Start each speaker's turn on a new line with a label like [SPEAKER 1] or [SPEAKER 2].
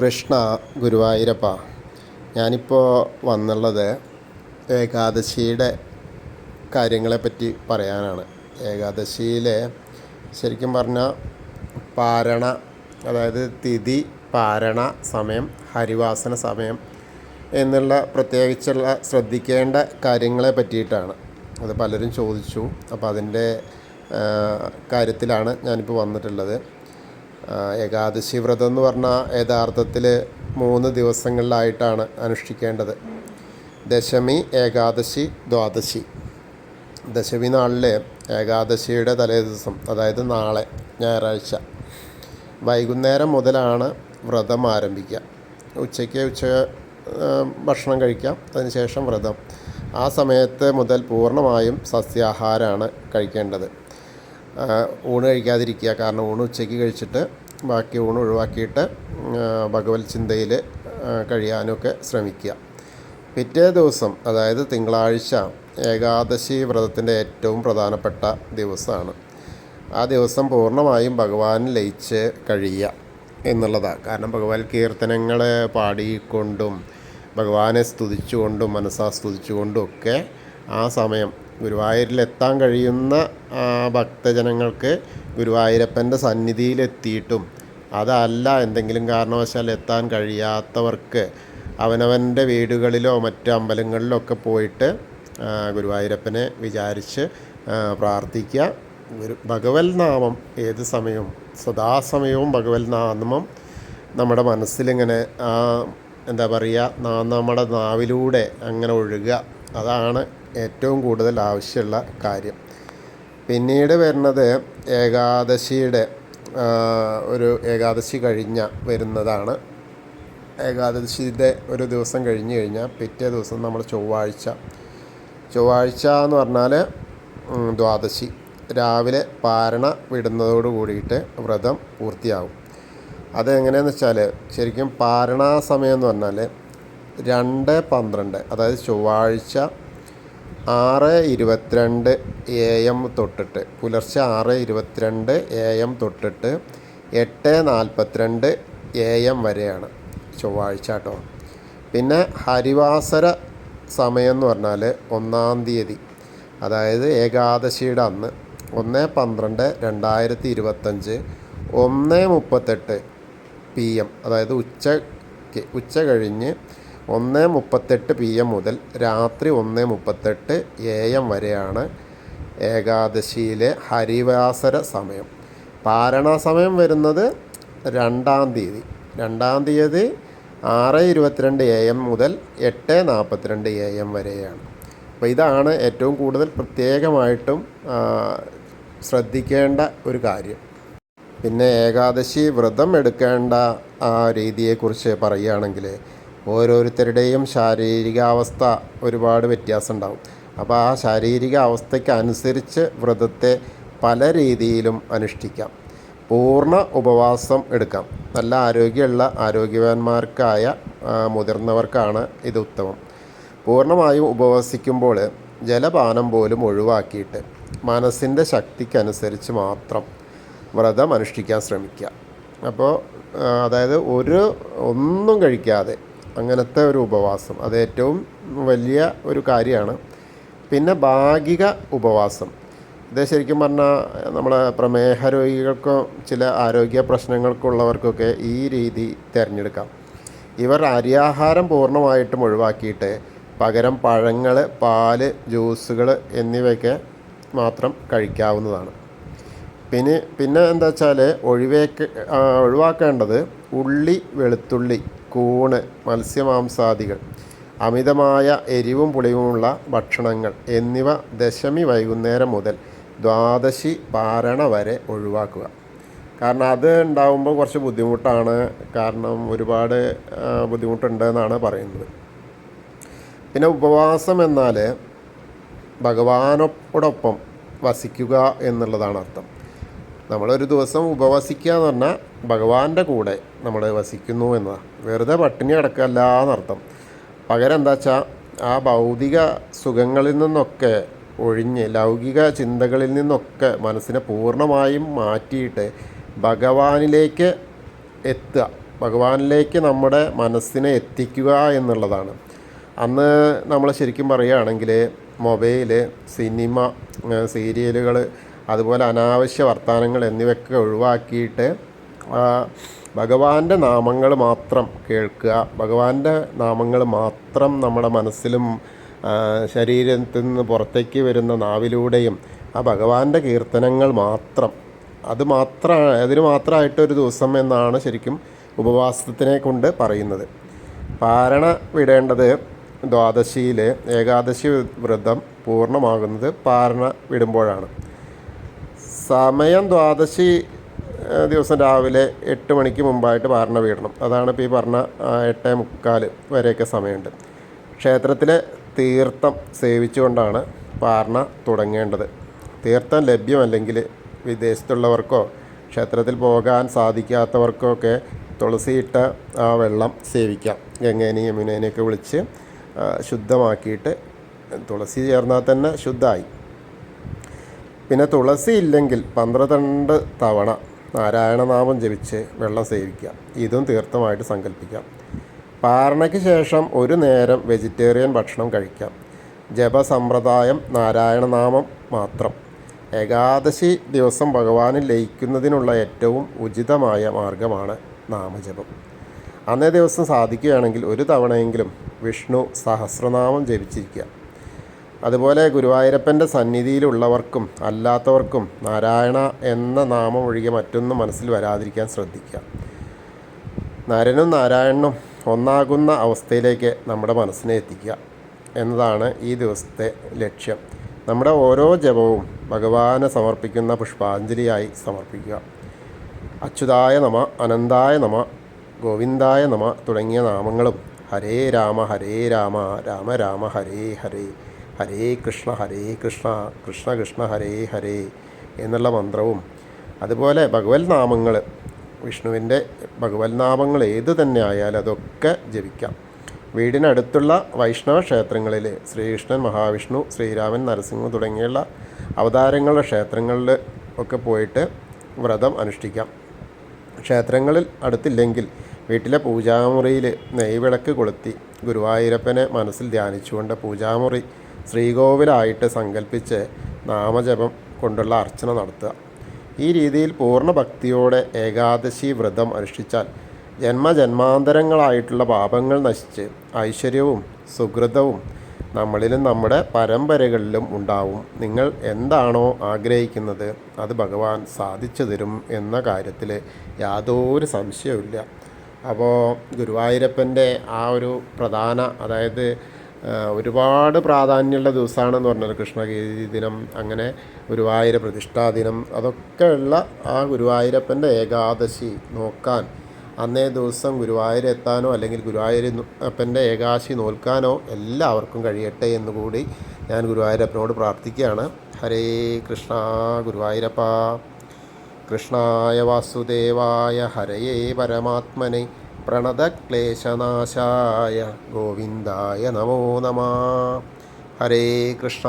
[SPEAKER 1] കൃഷ്ണ ഗുരുവായൂരപ്പ. ഞാനിപ്പോൾ വന്നുള്ളത് ഏകാദശിയുടെ കാര്യങ്ങളെപ്പറ്റി പറയാനാണ്. ഏകാദശിയിൽ ശരിക്കും പറഞ്ഞാൽ പാരണ അതായത് തിഥി പാരണ സമയം ഹരിവാസന സമയം എന്നുള്ള പ്രത്യേകിച്ചുള്ള ശ്രദ്ധിക്കേണ്ട കാര്യങ്ങളെ പറ്റിയിട്ടാണ്. അത് പലരും ചോദിച്ചു. അപ്പോൾ അതിന്റെ കാര്യത്തിലാണ് ഞാനിപ്പോൾ വന്നിട്ടുള്ളത്. ഏകാദശി വ്രതം എന്ന് പറഞ്ഞാൽ യഥാർത്ഥത്തിൽ മൂന്ന് ദിവസങ്ങളിലായിട്ടാണ് അനുഷ്ഠിക്കേണ്ടത്. ദശമി ഏകാദശി ദ്വാദശി. ദശമി നാളിൽ ഏകാദശിയുടെ തലേ ദിവസം അതായത് നാളെ ഞായറാഴ്ച. വൈകുന്നേരം മുതലാണ് വ്രതം ആരംഭിക്കുക. ഉച്ചയ്ക്ക് ഉച്ച ഭക്ഷണം കഴിക്കാം. അതിനുശേഷം വ്രതം. ആ സമയത്ത് മുതൽ പൂർണമായും സസ്യാഹാരമാണ് കഴിക്കേണ്ടത്. ഊണ് കഴിക്കാതിരിക്കുക. കാരണം ഊണ് ഉച്ചയ്ക്ക് കഴിച്ചിട്ട് ബാക്കി ഊണ് ഒഴിവാക്കിയിട്ട് ഭഗവത് ചിന്തയിൽ കഴിയാനൊക്കെ ശ്രമിക്കുക. പിറ്റേ ദിവസം അതായത് തിങ്കളാഴ്ച ഏകാദശി വ്രതത്തിന്റെ ഏറ്റവും പ്രധാനപ്പെട്ട ദിവസമാണ്. ആ ദിവസം പൂർണമായും ഭഗവാനിൽ ലയിച്ച് കഴിയുക എന്നുള്ളതാണ്. കാരണം ഭഗവാൻ കീർത്തനങ്ങൾ പാടിക്കൊണ്ടും ഭഗവാനെ സ്തുതിച്ചുകൊണ്ടും മനസ്സാ സ്തുതിച്ചുകൊണ്ടും ഒക്കെ ആ സമയം ഗുരുവായൂരിലെത്താൻ കഴിയുന്ന ഭക്തജനങ്ങൾക്ക് ഗുരുവായൂരപ്പന്റെ സന്നിധിയിലെത്തിയിട്ടും അതല്ല എന്തെങ്കിലും കാരണവശാൽ എത്താൻ കഴിയാത്തവർക്ക് അവനവന്റെ വീടുകളിലോ മറ്റ് അമ്പലങ്ങളിലോ ഒക്കെ പോയിട്ട് ഗുരുവായൂരപ്പനെ വിചാരിച്ച് പ്രാർത്ഥിക്കുക. ഗുരു ഭഗവത് നാമം ഏത് സമയവും സദാസമയവും ഭഗവൽ നാമം നമ്മുടെ മനസ്സിലിങ്ങനെ എന്താ പറയുക നമ്മുടെ നാവിലൂടെ അങ്ങനെ ഒഴുകുക. അതാണ് ഏറ്റവും കൂടുതൽ ആവശ്യമുള്ള കാര്യം. പിന്നീട് വരുന്നത് ഏകാദശിയുടെ ഒരു ഏകാദശി കഴിഞ്ഞ വരുന്നതാണ്. ഏകാദശിയുടെ ഒരു ദിവസം കഴിഞ്ഞ് കഴിഞ്ഞാൽ പിറ്റേ ദിവസം നമ്മൾ ചൊവ്വാഴ്ച. ചൊവ്വാഴ്ച എന്ന് പറഞ്ഞാൽ ദ്വാദശി. രാവിലെ പാരണ വിടുന്നതോട് കൂടിയിട്ട് വ്രതം പൂർത്തിയാവും. അതെങ്ങനെയെന്ന് വെച്ചാൽ ശരിക്കും പാരണാ സമയം എന്ന് പറഞ്ഞാൽ രണ്ട് പന്ത്രണ്ട് അതായത് ചൊവ്വാഴ്ച ആറ് ഇരുപത്തിരണ്ട് എ എം തൊട്ടിട്ട്. പുലർച്ചെ ആറ് ഇരുപത്തിരണ്ട് എ എം തൊട്ടിട്ട് എട്ട് നാൽപ്പത്തിരണ്ട് എ എം വരെയാണ് ചൊവ്വാഴ്ച കേട്ടോ. പിന്നെ ഹരിവാസര സമയം എന്ന് പറഞ്ഞാൽ ഒന്നാം തീയതി. അതായത് ഏകാദശിയുടെ അന്ന് ഒന്ന് പന്ത്രണ്ട് രണ്ടായിരത്തി ഇരുപത്തഞ്ച് ഒന്ന് മുപ്പത്തെട്ട് പി എം. അതായത് ഉച്ചയ്ക്ക് ഉച്ച കഴിഞ്ഞ് ഒന്ന് മുപ്പത്തെട്ട് പി എം മുതൽ രാത്രി ഒന്ന് മുപ്പത്തെട്ട് എ എം വരെയാണ് ഏകാദശിയിലെ ഹരിവാസര സമയം. പാരണ സമയം വരുന്നത് രണ്ടാം തീയതി. രണ്ടാം തീയതി ആറ് ഇരുപത്തിരണ്ട് എ എം മുതൽ എട്ട് നാൽപ്പത്തിരണ്ട് എ എം വരെയാണ്. അപ്പോൾ ഇതാണ് ഏറ്റവും കൂടുതൽ പ്രത്യേകമായിട്ടും ശ്രദ്ധിക്കേണ്ട ഒരു കാര്യം. പിന്നെ ഏകാദശി വ്രതം എടുക്കേണ്ട രീതിയെക്കുറിച്ച് പറയുകയാണെങ്കിൽ ഓരോരുത്തരുടെയും ശാരീരികാവസ്ഥ ഒരുപാട് വ്യത്യാസം ഉണ്ടാകും അപ്പോൾ ആ ശാരീരിക അവസ്ഥയ്ക്കനുസരിച്ച് വ്രതത്തെ പല രീതിയിലും അനുഷ്ഠിക്കാം. പൂർണ ഉപവാസം എടുക്കാം. നല്ല ആരോഗ്യമുള്ള ആരോഗ്യവാന്മാർക്കായ മുതിർന്നവർക്കാണ് ഇത് ഉത്തമം. പൂർണമായും ഉപവസിക്കുമ്പോൾ ജലപാനം പോലും ഒഴിവാക്കിയിട്ട് മനസ്സിന്റെ ശക്തിക്കനുസരിച്ച് മാത്രം വ്രതം അനുഷ്ഠിക്കാൻ ശ്രമിക്കുക. അപ്പോൾ അതായത് ഒരു ഒന്നും കഴിക്കാതെ അങ്ങനത്തെ ഒരു ഉപവാസം. അത് ഏറ്റവും വലിയ ഒരു കാര്യമാണ്. പിന്നെ ഭാഗിക ഉപവാസം. ഇത് ശരിക്കും പറഞ്ഞാൽ നമ്മളെ പ്രമേഹ രോഗികൾക്കോ ചില ആരോഗ്യ പ്രശ്നങ്ങൾക്കുള്ളവർക്കൊക്കെ ഈ രീതി തിരഞ്ഞെടുക്കാം. ഇവർ അരിയാഹാരം പൂർണമായിട്ടും ഒഴിവാക്കിയിട്ട് പകരം പഴങ്ങൾ പാൽ ജ്യൂസുകൾ എന്നിവയൊക്കെ മാത്രം കഴിക്കാവുന്നതാണ്. പിന്നെ പിന്നെ എന്താ വെച്ചാൽ ഒഴിവേക്ക് ഒഴിവാക്കേണ്ടത് ഉള്ളി വെളുത്തുള്ളി. കൂണ് മത്സ്യമാംസാദികൾ അമിതമായ എരിവും പുളിയുമുള്ള ഭക്ഷണങ്ങൾ എന്നിവ ദശമി വൈകുന്നേരം മുതൽ ദ്വാദശി പാരണ വരെ ഒഴിവാക്കുക. കാരണം അത് ഉണ്ടാകുമ്പോൾ കുറച്ച് ബുദ്ധിമുട്ടാണ്. കാരണം ഒരുപാട് ബുദ്ധിമുട്ടുണ്ട് എന്നാണ് പറയുന്നത്. പിന്നെ ഉപവാസം എന്നാൽ ഭഗവാനോടൊപ്പം വസിക്കുക എന്നുള്ളതാണ് അർത്ഥം. നമ്മളൊരു ദിവസം ഉപവസിക്കുക എന്ന് പറഞ്ഞാൽ ഭഗവാന്റെ കൂടെ നമ്മൾ വസിക്കുന്നു എന്നതാണ് വെറുതെ പട്ടിണി കിടക്കല്ല എന്നർത്ഥം. പകരം എന്താ വെച്ചാൽ ആ ഭൗതിക സുഖങ്ങളിൽ നിന്നൊക്കെ ഒഴിഞ്ഞ് ലൗകിക ചിന്തകളിൽ നിന്നൊക്കെ മനസ്സിനെ പൂർണമായും മാറ്റിയിട്ട് ഭഗവാനിലേക്ക് എത്തുക. ഭഗവാനിലേക്ക് നമ്മുടെ മനസ്സിനെ എത്തിക്കുക എന്നുള്ളതാണ്. അന്ന് നമ്മൾ ശരിക്കും പറയുകയാണെങ്കിൽ മൊബൈൽ സിനിമ സീരിയലുകൾ അതുപോലെ അനാവശ്യ വർത്തമാനങ്ങൾ എന്നിവയൊക്കെ ഒഴിവാക്കിയിട്ട് ഭഗവാന്റെ നാമങ്ങൾ മാത്രം കേൾക്കുക ഭഗവാന്റെ നാമങ്ങൾ മാത്രം നമ്മുടെ മനസ്സിലും ശരീരത്തിൽ നിന്ന് പുറത്തേക്ക് വരുന്ന നാവിലൂടെയും ആ ഭഗവാന്റെ കീർത്തനങ്ങൾ മാത്രം. അത് മാത്രം അതിന് മാത്രമായിട്ട് ഒരു ദിവസം എന്നാണ് ശരിക്കും ഉപവാസത്തിനെ കൊണ്ട് പറയുന്നത്. പാരണ വിടേണ്ടത് ദ്വാദശിയിൽ ഏകാദശി വ്രതം പൂർണമാകുന്നത് പാരണ വിടുമ്പോഴാണ്. സമയം ദ്വാദശി ദിവസം രാവിലെ എട്ട് മണിക്ക് മുമ്പായിട്ട് പാരണ വീടണം. അതാണ് ഇപ്പോൾ ഈ പറഞ്ഞ എട്ടേ മുക്കാൽ വരെയൊക്കെ സമയമുണ്ട്. ക്ഷേത്രത്തിലെ തീർത്ഥം സേവിച്ചുകൊണ്ടാണ് പാരണ തുടങ്ങേണ്ടത്. തീർത്ഥം ലഭ്യമല്ലെങ്കിൽ വിദേശത്തുള്ളവർക്കോ ക്ഷേത്രത്തിൽ പോകാൻ സാധിക്കാത്തവർക്കോ ഒക്കെ തുളസിയിട്ട ആ വെള്ളം സേവിക്കാം. ഗംഗേനെയും യമുനേനെയൊക്കെ വിളിച്ച് ശുദ്ധമാക്കിയിട്ട് തുളസി ചേർന്നാൽ തന്നെ ശുദ്ധമായി. പിന്നെ തുളസി ഇല്ലെങ്കിൽ പന്ത്രണ്ട് തവണ നാരായണനാമം ജപിച്ച് വെള്ളം സേവിക്കുക. ഇതും തീർത്ഥമായിട്ട് സങ്കല്പിക്കാം. പാരണയ്ക്ക് ശേഷം ഒരു നേരം വെജിറ്റേറിയൻ ഭക്ഷണം കഴിക്കാം. ജപസമ്പ്രദായം നാരായണനാമം മാത്രം. ഏകാദശി ദിവസം ഭഗവാനിൽ ലയിക്കുന്നതിനുള്ള ഏറ്റവും ഉചിതമായ മാർഗമാണ് നാമജപം. അന്നേ ദിവസം സാധിക്കുകയാണെങ്കിൽ ഒരു തവണയെങ്കിലും വിഷ്ണു സഹസ്രനാമം ജപിച്ചിരിക്കുക. അതുപോലെ ഗുരുവായൂരപ്പന്റെ സന്നിധിയിലുള്ളവർക്കും അല്ലാത്തവർക്കും നാരായണ എന്ന നാമം ഒഴികെ മറ്റൊന്നും മനസ്സിൽ വരാതിരിക്കാൻ ശ്രദ്ധിക്കുക. നരനും നാരായണനും ഒന്നാകുന്ന അവസ്ഥയിലേക്ക് നമ്മുടെ മനസ്സിനെ എത്തിക്കുക എന്നതാണ് ഈ ദിവസത്തെ ലക്ഷ്യം. നമ്മുടെ ഓരോ ജപവും ഭഗവാനെ സമർപ്പിക്കുന്ന പുഷ്പാഞ്ജലിയായി സമർപ്പിക്കുക. അച്യുതായ നമ അനന്തായ നമ ഗോവിന്ദായ നമ തുടങ്ങിയ നാമങ്ങളും ഹരേ രാമ ഹരേ രാമ രാമ രാമ ഹരേ ഹരേ ഹരേ കൃഷ്ണ ഹരേ കൃഷ്ണ കൃഷ്ണ കൃഷ്ണ ഹരേ ഹരേ എന്നുള്ള മന്ത്രവും. അതുപോലെ ഭഗവത് നാമങ്ങൾ വിഷ്ണുവിന്റെ ഭഗവത് നാമങ്ങൾ ഏത് തന്നെ ആയാലും അതൊക്കെ ജപിക്കാം. വീടിനടുത്തുള്ള വൈഷ്ണവ ക്ഷേത്രങ്ങളിൽ ശ്രീകൃഷ്ണൻ മഹാവിഷ്ണു ശ്രീരാമൻ നരസിംഹ തുടങ്ങിയുള്ള അവതാരങ്ങളുടെ ക്ഷേത്രങ്ങളിൽ ഒക്കെ പോയിട്ട് വ്രതം അനുഷ്ഠിക്കാം. ക്ഷേത്രങ്ങളിൽ അടുത്തില്ലെങ്കിൽ വീട്ടിലെ പൂജാമുറിയിൽ നെയ്വിളക്ക് കൊളുത്തി ഗുരുവായൂരപ്പനെ മനസ്സിൽ ധ്യാനിച്ചുകൊണ്ട് പൂജാമുറി ശ്രീകോവിലായിട്ട് സങ്കല്പിച്ച് നാമജപം കൊണ്ടുള്ള അർച്ചന നടത്തുക. ഈ രീതിയിൽ പൂർണ ഭക്തിയോടെ ഏകാദശി വ്രതം അനുഷ്ഠിച്ചാൽ ജന്മജന്മാന്തരങ്ങളായിട്ടുള്ള പാപങ്ങൾ നശിച്ച് ഐശ്വര്യവും സുഹൃതവും നമ്മളിലും നമ്മുടെ പരമ്പരകളിലും ഉണ്ടാവും. നിങ്ങൾ എന്താണോ ആഗ്രഹിക്കുന്നത് അത് ഭഗവാൻ സാധിച്ചു തരും എന്ന കാര്യത്തിൽ യാതൊരു സംശയവുമില്ല. അപ്പോൾ ഗുരുവായൂരപ്പന്റെ ആ ഒരു പ്രധാന അതായത് ഒരുപാട് പ്രാധാന്യമുള്ള ദിവസമാണെന്ന് പറഞ്ഞത് കൃഷ്ണഗീതി ദിനം അങ്ങനെ ഗുരുവായൂര പ്രതിഷ്ഠാ ദിനം അതൊക്കെ ഉള്ള ആ ഗുരുവായൂരപ്പന്റെ ഏകാദശി നോക്കാൻ അന്നേ ദിവസം ഗുരുവായൂർ എത്താനോ അല്ലെങ്കിൽ ഗുരുവായൂർ അപ്പന്റെ ഏകാദശി നോൽക്കാനോ എല്ലാവർക്കും കഴിയട്ടെ എന്നുകൂടി ഞാൻ ഗുരുവായൂരപ്പനോട് പ്രാർത്ഥിക്കുകയാണ്. ഹരേ കൃഷ്ണ ഗുരുവായൂരപ്പ. കൃഷ്ണായ വാസുദേവായ ഹരയേ പരമാത്മനെ. പ്രണതക്ലേശനാശായ ഗോവിന്ദായ നമോ നമ. ഹരേ കൃഷ്ണ.